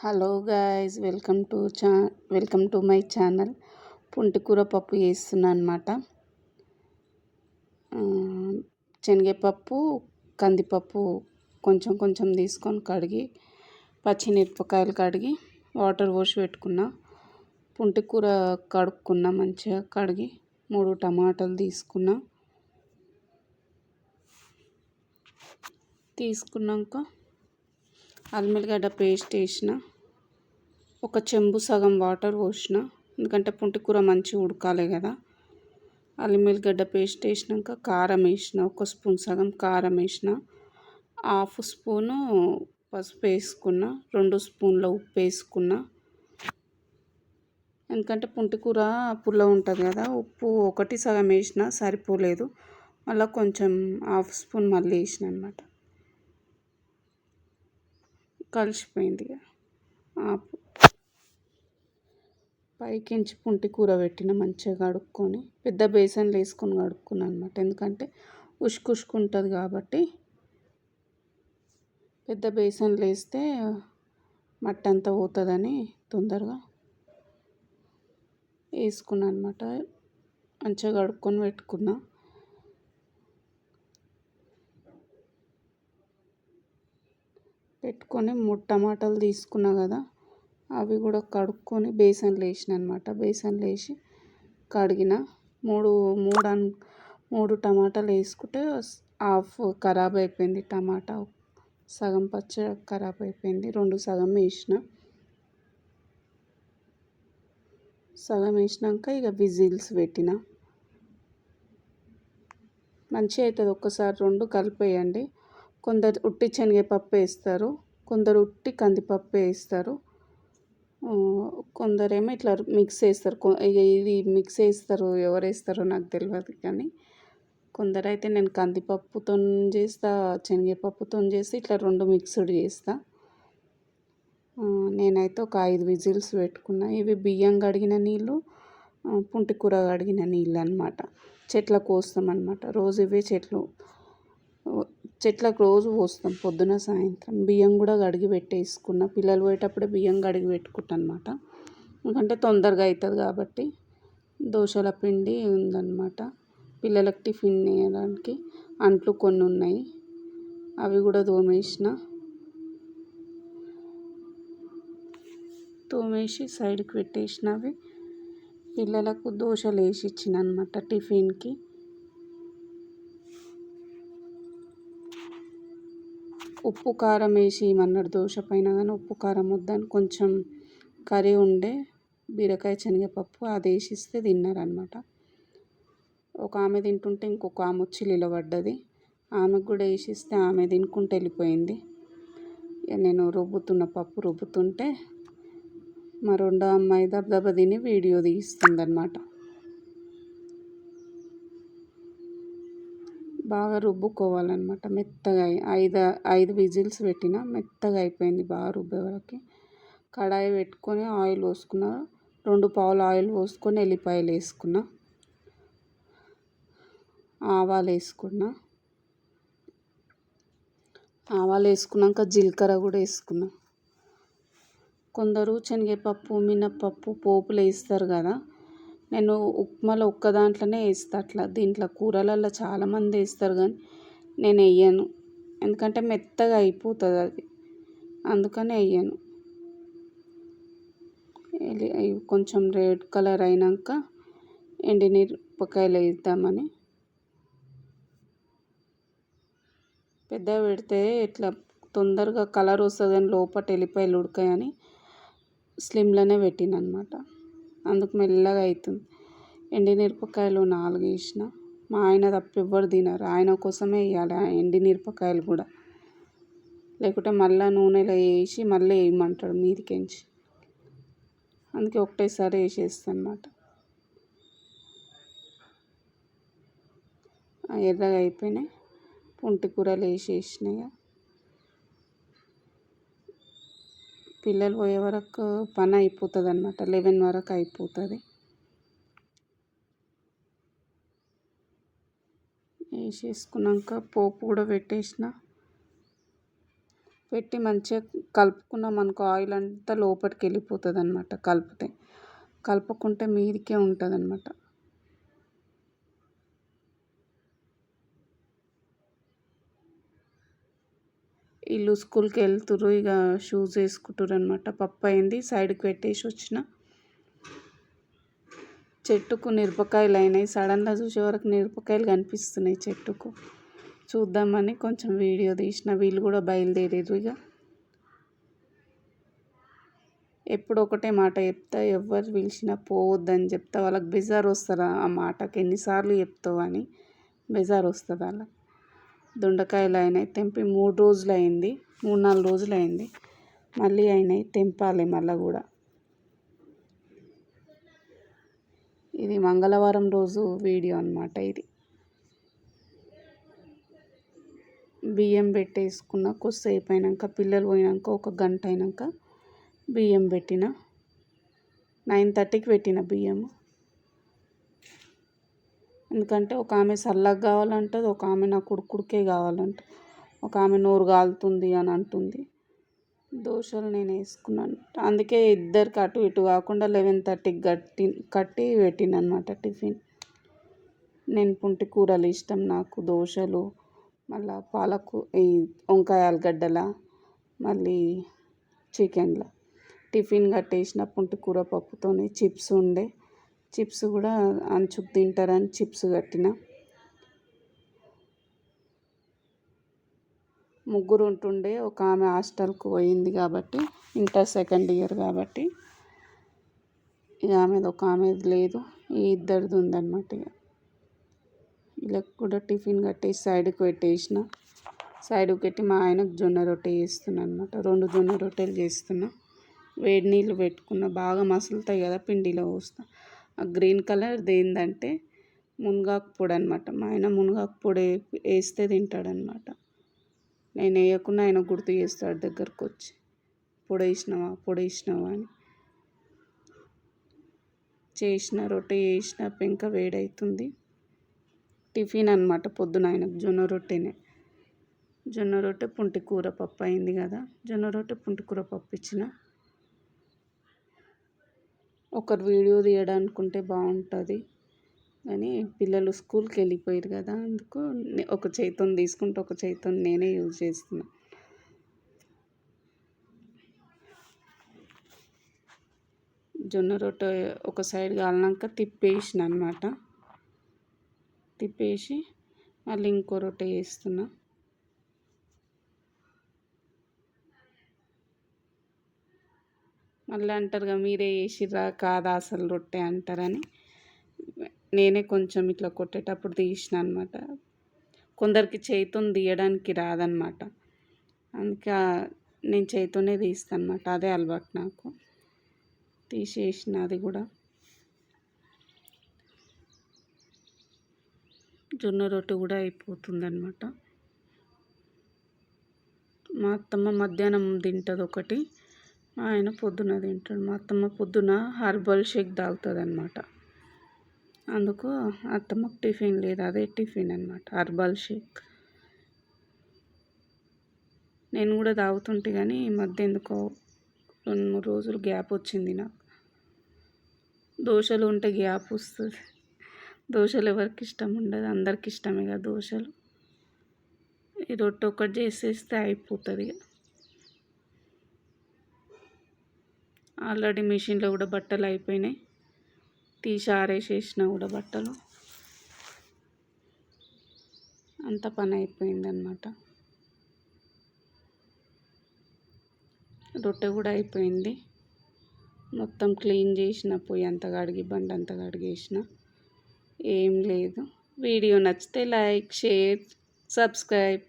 Hello guys welcome to చా welcome to my channel. పుంటికూర పప్పు చేస్తున్నా అనమాట శనగపప్పు కందిపప్పు కొంచెం కొంచెం తీసుకొని కడిగి పచ్చిమిరపకాయలు కడిగి వాటర్ పోసి పెట్టుకున్నా పుంటికూర కడుక్కున్నా మంచిగా కడిగి మూడు టమాటాలు తీసుకున్నా. తీసుకున్నాక అల్లిగడ్డ పేస్ట్ వేసిన ఒక చెంబు సగం వాటర్ పోసిన ఎందుకంటే పుంటికూర మంచిగా ఉడకాలి కదా. అల్లిగడ్డ పేస్ట్ వేసినాక కారం వేసిన ఒక స్పూన్ సగం కారం వేసిన హాఫ్ స్పూను పసుపు వేసుకున్న రెండు స్పూన్ల ఉప్పు వేసుకున్న. ఎందుకంటే పుంటికూర పుల్ల ఉంటుంది కదా ఉప్పు ఒకటి సగం వేసిన సరిపోలేదు. మళ్ళీ కొంచెం హాఫ్ స్పూన్ మళ్ళీ వేసిన అనమాట కలిసిపోయింది ఆపు. పైకించి పుంటి కూర పెట్టిన మంచిగా కడుక్కొని పెద్ద బేసన్లు వేసుకొని కడుక్కున్నాను అనమాట ఎందుకంటే ఉష్కుష్కు ఉంటుంది కాబట్టి పెద్ద బేసన్లు వేస్తే మట్టి అంతా పోతుందని తొందరగా వేసుకున్నాను అనమాట మంచిగా కడుక్కొని పెట్టుకున్నా. పెట్టుకొని మూడు టమాటాలు తీసుకున్నా కదా అవి కూడా కడుక్కొని బేసన్లో వేసిన అనమాట బేసన్లో వేసి కడిగిన మూడు మూడు అన్ మూడు టమాటాలు వేసుకుంటే హాఫ్ ఖరాబ్ అయిపోయింది టమాటా. సగం పచ్చ ఖరాబ్ అయిపోయింది. రెండు సగం వేసిన. సగం వేసినాక ఇక విజిల్స్ పెట్టిన. మంచిగా అవుతుంది. ఒక్కసారి రెండు కలిపేయండి. కొందరు ఉట్టి శనగపప్పు వేస్తారు కొందరు ఉట్టి కందిపప్పు వేస్తారు కొందరేమో ఇట్లా మిక్స్ వేస్తారు ఇది మిక్స్ వేస్తారు ఎవరు వేస్తారో నాకు తెలియదు కానీ కొందరైతే నేను కందిపప్పుతో చేస్తా శనగపప్పుతో చేసి ఇట్లా రెండు మిక్స్డ్ చేస్తా. నేనైతే ఒక ఐదు విజిల్స్ పెట్టుకున్నా. ఇవి బియ్యం కడిగిన నీళ్ళు పుంటికూర కడిగిన నీళ్ళు అనమాట చెట్ల పోస్తాం అనమాట రోజు ఇవే చెట్లు. చెట్లకు రోజు పోస్తాం పొద్దున సాయంత్రం. బియ్యం కూడా కడిగి పెట్టేసుకున్న. పిల్లలు పోయేటప్పుడే బియ్యం కడిగి పెట్టుకుంటాను అనమాట ఎందుకంటే తొందరగా అవుతుంది కాబట్టి దోశల పిండి ఉందన్నమాట. పిల్లలకు టిఫిన్ వేయడానికి అంట్లు కొన్ని ఉన్నాయి. అవి కూడా తోమేసిన. తోమేసి సైడ్కి పెట్టేసినవి. పిల్లలకు దోశలు వేసి ఇచ్చిన అనమాట టిఫిన్కి. ఉప్పు కారం వేసి ఇమ్మన్నాడు దోశ పైన కానీ ఉప్పు కారం వద్దని కొంచెం కర్రీ ఉండే బీరకాయ శనగపప్పు అది వేసిస్తే తిన్నారనమాట ఒక ఆమె తింటుంటే ఇంకొక ఆమె వచ్చి నిలబడ్డది. ఆమెకు కూడా వేసిస్తే ఆమె తినుకుంటూ వెళ్ళిపోయింది. నేను రుబ్బుతున్న పప్పు రుబ్బుతుంటే మా రెండో అమ్మాయి దబ్బ తిని వీడియో తీస్తుందన్నమాట. బాగా రుబ్బుకోవాలన్నమాట. మెత్తగా ఐదు ఐదు విజిల్స్ పెట్టిన మెత్తగా అయిపోయింది బాగా రుబ్బే వరకు. కడాయి పెట్టుకొని ఆయిల్ పోసుకున్న రెండు పావులు ఆయిల్ పోసుకొని ఎల్లిపాయలు వేసుకున్న ఆవాలు వేసుకున్న ఆవాలు వేసుకున్నాక జీలకర్ర కూడా వేసుకున్నా. కొందరు శనగపప్పు మినప్పప్పు పోపులు వేస్తారు కదా నేను ఉప్మాలో ఒక్క దాంట్లోనే వేస్తా. అట్లా దీంట్లో కూరలలో చాలామంది వేస్తారు కానీ నేను వేయను. ఎందుకంటే మెత్తగా అయిపోతుంది అది. అందుకని వేయను. కొంచెం రెడ్ కలర్ అయినాక ఎండిమిరపకాయలు వేద్దామని. పెద్దగా పెడితే ఇట్లా తొందరగా కలర్ వస్తుందని లోపల ఎల్లిపాయలు ఉడకాయని స్లిమ్లోనే పెట్టిన అనమాట అందుకు మెల్లగా అవుతుంది ఎండిమిరపకాయలు నాలుగు వేసిన. మా ఆయన తప్ప ఎవ్వరు తినరు. ఆయన కోసమే వేయాలి ఎండిమిరపకాయలు కూడా. లేకుంటే మళ్ళీ నూనెలో వేసి మళ్ళీ వేయమంటాడు మీదికెంచి. అందుకే ఒకటేసారి వేసేస్తాను అనమాట ఎర్రగా అయిపోయినాయి. పుంటి కూరలు వేసేసినాయి పిల్లలు పోయే వరకు పని అయిపోతుంది అనమాట లెవెన్ వరకు అయిపోతుంది. వేసేసుకున్నాక పోపు కూడా పెట్టేసిన. పెట్టి మంచిగా కలుపుకున్నాం అనుకో ఆయిల్ అంతా లోపలికి వెళ్ళిపోతుంది అనమాట కలిపితే కలుపుకుంటే మీదికే ఉంటుంది అనమాట వీళ్ళు స్కూల్కి వెళ్తుర్రు ఇక షూస్ వేసుకుంటారు అనమాట పప్పు అయింది సైడ్కి పెట్టేసి వచ్చిన. చెట్టుకు మిరపకాయలు అయినాయి. సడన్గా చూసే వరకు మిరపకాయలు కనిపిస్తున్నాయి చెట్టుకు. చూద్దామని కొంచెం వీడియో తీసిన. వీళ్ళు కూడా బయలుదేరారు ఇక ఎప్పుడు ఒకటే మాట చెప్తా ఎవరు పిలిచినా పోవద్దని చెప్తా. వాళ్ళకి బెజార్ వస్తారా ఆ మాటకి ఎన్నిసార్లు చెప్తావు అని. బెజార్ వస్తుంది వాళ్ళకి? దొండకాయలు అయినాయి తెంపి మూడు రోజులు అయింది మూడు నాలుగు రోజులు అయింది మళ్ళీ అయినాయి. తెంపాలి మళ్ళీ కూడా. ఇది మంగళవారం రోజు వీడియో అనమాట ఇది. బియ్యం పెట్టేసుకున్న కొద్దిసేపు అయినాక పిల్లలు పోయినాక ఒక గంట అయినాక బియ్యం పెట్టిన. నైన్ థర్టీకి పెట్టిన బియ్యం ఎందుకంటే ఒక ఆమె చల్లగా కావాలంటుంది ఒక ఆమె నాకు ఉడుకుడికే కావాలంట ఒక ఆమె నోరు కాలుతుంది అని అంటుంది. దోశలు నేను వేసుకున్నాను. అందుకే ఇద్దరికి అటు ఇటు కాకుండా లెవెన్ థర్టీకి కట్టి కట్టి పెట్టిన అనమాట టిఫిన్. నేను పుంటి కూరలు ఇష్టం నాకు దోశలు మళ్ళా పాలకు ఈ వంకాయ ఆలుగడ్డల మళ్ళీ చికెన్ల. టిఫిన్ కట్టేసిన పుంటి కూర పప్పుతోని చిప్స్ ఉండే. చిప్స్ కూడా అంచుకు తింటారని చిప్స్ కట్టిన. ముగ్గురు ఉంటుండే ఒక ఆమె హాస్టల్కు పోయింది కాబట్టి ఇంటర్ సెకండ్ ఇయర్ కాబట్టి. ఇక ఆమెది ఒక ఆమెది లేదు ఈ ఇద్దరిది ఉందన్నమాట ఇక వీళ్ళకి కూడా టిఫిన్ కట్టేసి సైడ్కి పెట్టేసిన. సైడ్కి పెట్టి మా ఆయనకు జొన్న రొట్టె చేస్తున్నా అనమాట రెండు జొన్న రొట్టెలు చేస్తున్నా. వేడి నీళ్ళు పెట్టుకున్న బాగా మసులుతాయి కదా పిండిలో పోస్తా. గ్రీన్ కలర్ది ఏంటంటే మునగాకు పొడి అనమాట మా ఆయన మునగాకు పొడి వేస్తే తింటాడనమాట నేను వేయకుండా ఆయన గుర్తు చేస్తాడు దగ్గరకు వచ్చి పొడి వేసినావా? పొడి వేసినావా? అని. చేసిన రొట్టె చేసిన పెంక వేడవుతుంది టిఫిన్ అనమాట పొద్దున ఆయనకు జొన్న రొట్టెనే. జొన్న రొట్టె పుంటి కూర పప్పు అయింది కదా. జొన్న రొట్టె పుంటి కూర పప్పు ఇచ్చిన. ఒకరు వీడియో తీయడానుకుంటే బాగుంటుంది కానీ పిల్లలు స్కూల్కి వెళ్ళిపోయారు కదా అందుకు ఒక చైతన్ తీసుకుంటే ఒక చేతితో నేనే యూజ్ చేస్తున్నా. జొన్న రొట్టె ఒక సైడ్ కాలినాక తిప్పేసిన అనమాట తిప్పేసి మళ్ళీ ఇంకో రొట్టె వేస్తున్నా మళ్ళీ అంటారుగా మీరే వేసిర్రా కాదా అసలు రొట్టె అంటారని. నేనే కొంచెం ఇట్లా కొట్టేటప్పుడు తీసిన అనమాట కొందరికి చేతితో తీయడానికి రాదనమాట అందుకే నేను చేతితోనే తీస్తాను అనమాట అదే అలవాటు నాకు. తీసేసిన అది కూడా. జొన్న రొట్టె కూడా అయిపోతుందన్నమాట. మా అత్తమ్మ మధ్యాహ్నం తింటుంది ఒకటి. ఆయన పొద్దున తింటాడు. మా అత్తమ్మ పొద్దున హర్బల్ షేక్ తాగుతుంది అనమాట అందుకు అత్తమ్మకు టిఫిన్ లేదు. అదే టిఫిన్ అనమాట హర్బల్ షేక్. నేను కూడా తాగుతుంటే కానీ ఈ మధ్య ఎందుకో రెండు మూడు రోజులు గ్యాప్ వచ్చింది నాకు. దోశలు ఉంటే గ్యాప్ వస్తుంది. దోశలు ఎవరికి ఇష్టం ఉండదు. అందరికి ఇష్టమే కదా దోశలు. ఈ రొట్టె ఒకటి చేసేస్తే అయిపోతుంది ఇక. ఆల్రెడీ మిషన్లో కూడా బట్టలు అయిపోయినాయి. తీసి ఆరేసేసిన కూడా బట్టలు. అంత పని అయిపోయిందనమాట రొట్టె కూడా అయిపోయింది. మొత్తం క్లీన్ చేసిన పొయ్యి అంత కడిగి బండి అంత కడిగేసిన. ఏం లేదు. వీడియో నచ్చితే లైక్ షేర్ సబ్స్క్రైబ్.